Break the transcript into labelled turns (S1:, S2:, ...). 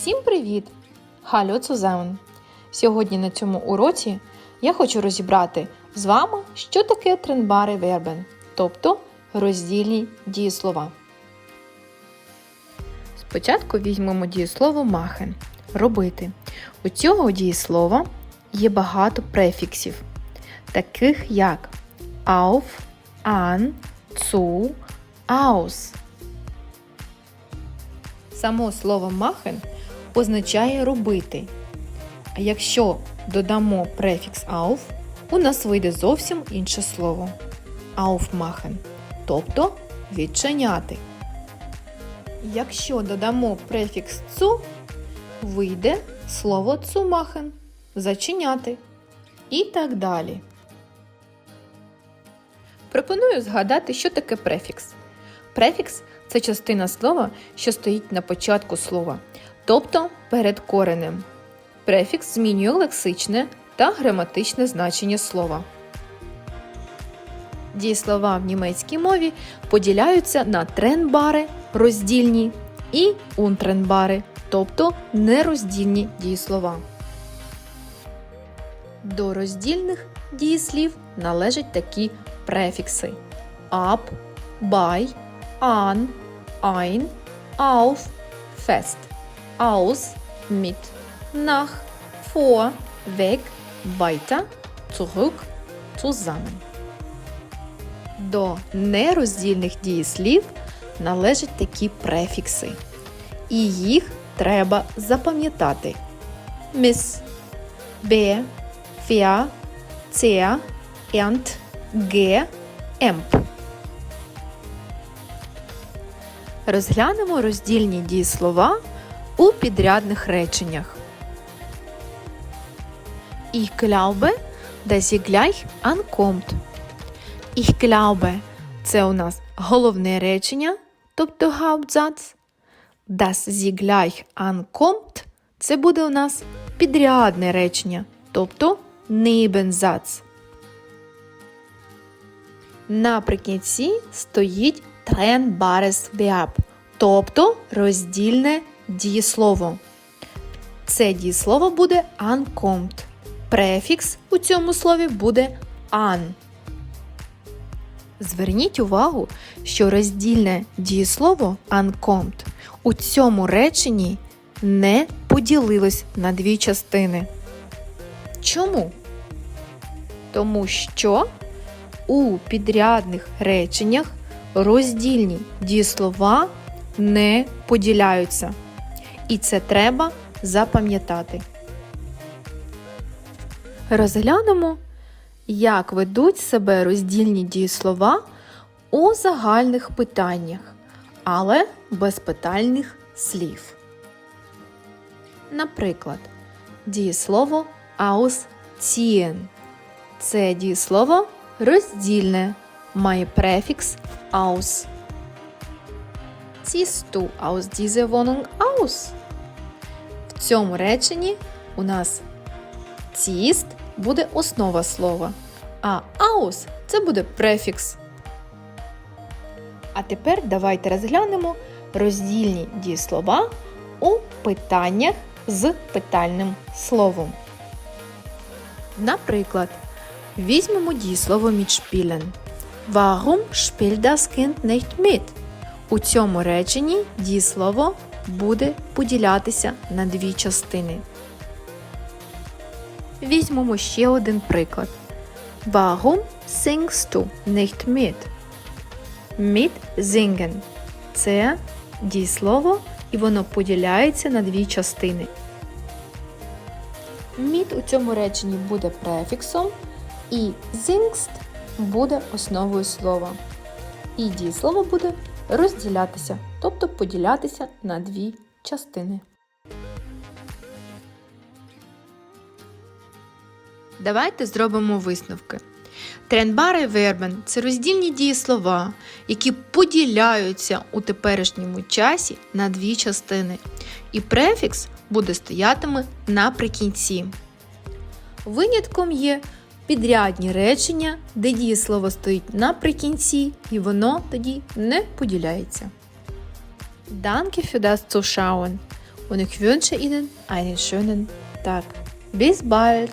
S1: Всім привіт! Hallo zusammen! Сьогодні на цьому уроці я хочу розібрати з вами, що таке тренбари вербен, тобто роздільні дієслова. Спочатку візьмемо дієслово machen робити. У цього дієслова є багато префіксів, таких як auf, an, zu, aus. Само слово machen означає робити. А якщо додамо префікс auf, у нас вийде зовсім інше слово aufmachen, тобто відчиняти. Якщо додамо префікс zu, вийде слово zumachen зачиняти. І так далі. Пропоную згадати, що таке префікс. Префікс це частина слова, що стоїть на початку слова, тобто перед коренем. Префікс змінює лексичне та граматичне значення слова. Дієслова в німецькій мові поділяються на тренбари роздільні і унтренбари, тобто нероздільні дієслова. До роздільних дієслів належать такі префікси ab, bei, an, ein, auf, fest, aus, mit, nach, vor, weg, weiter, zurück, zusammen. До нероздільних дієслів належать такі префікси. І їх треба запам'ятати. Міс, бе, фя, цеа, ент, ге, емп. Розглянемо роздільні дієслова у підрядних реченнях. Ich glaube, dass sie gleich ankommt. Ich glaube – це у нас головне речення, тобто Hauptsatz. Das sie gleich ankommt – це буде у нас підрядне речення, тобто Nebensatz. Наприкінці стоїть trennbares Verb, тобто роздільне дієслово. Це дієслово буде ankommt. Префікс у цьому слові буде an. Зверніть увагу, що роздільне дієслово ankommt у цьому реченні не поділилось на дві частини. Чому? Тому що у підрядних реченнях роздільні дієслова не поділяються. І це треба запам'ятати. Розглянемо, як ведуть себе роздільні дієслова у загальних питаннях, але без питальних слів. Наприклад, дієслово ausziehen. Це дієслово роздільне, має префікс aus. Ziehst du aus dieser Wohnung aus? Цьому реченні у нас ziehst буде основа слова, а aus це буде префікс. А тепер давайте розглянемо роздільні дієслова у питаннях з питальним словом. Наприклад, візьмемо дієслово mitspielen. Warum spielt das Kind nicht mit? У цьому реченні дієслово буде поділятися на дві частини. Візьмемо ще один приклад. Warum singst du nicht mit? Mit singen. Це дієслово, і воно поділяється на дві частини. Mit у цьому реченні буде префіксом, і singst буде основою слова. І дієслово буде розділятися, тобто поділятися на дві частини. Давайте зробимо висновки. Тренбари вербен це роздільні дієслова, які поділяються у теперішньому часі на дві частини. І префікс буде стоятиме наприкінці. Винятком є підрядні речення, де дієслово стоїть наприкінці, і воно тоді не поділяється. Danke für das Zuschauen. und ich wünsche Ihnen einen schönen Tag. Bis bald!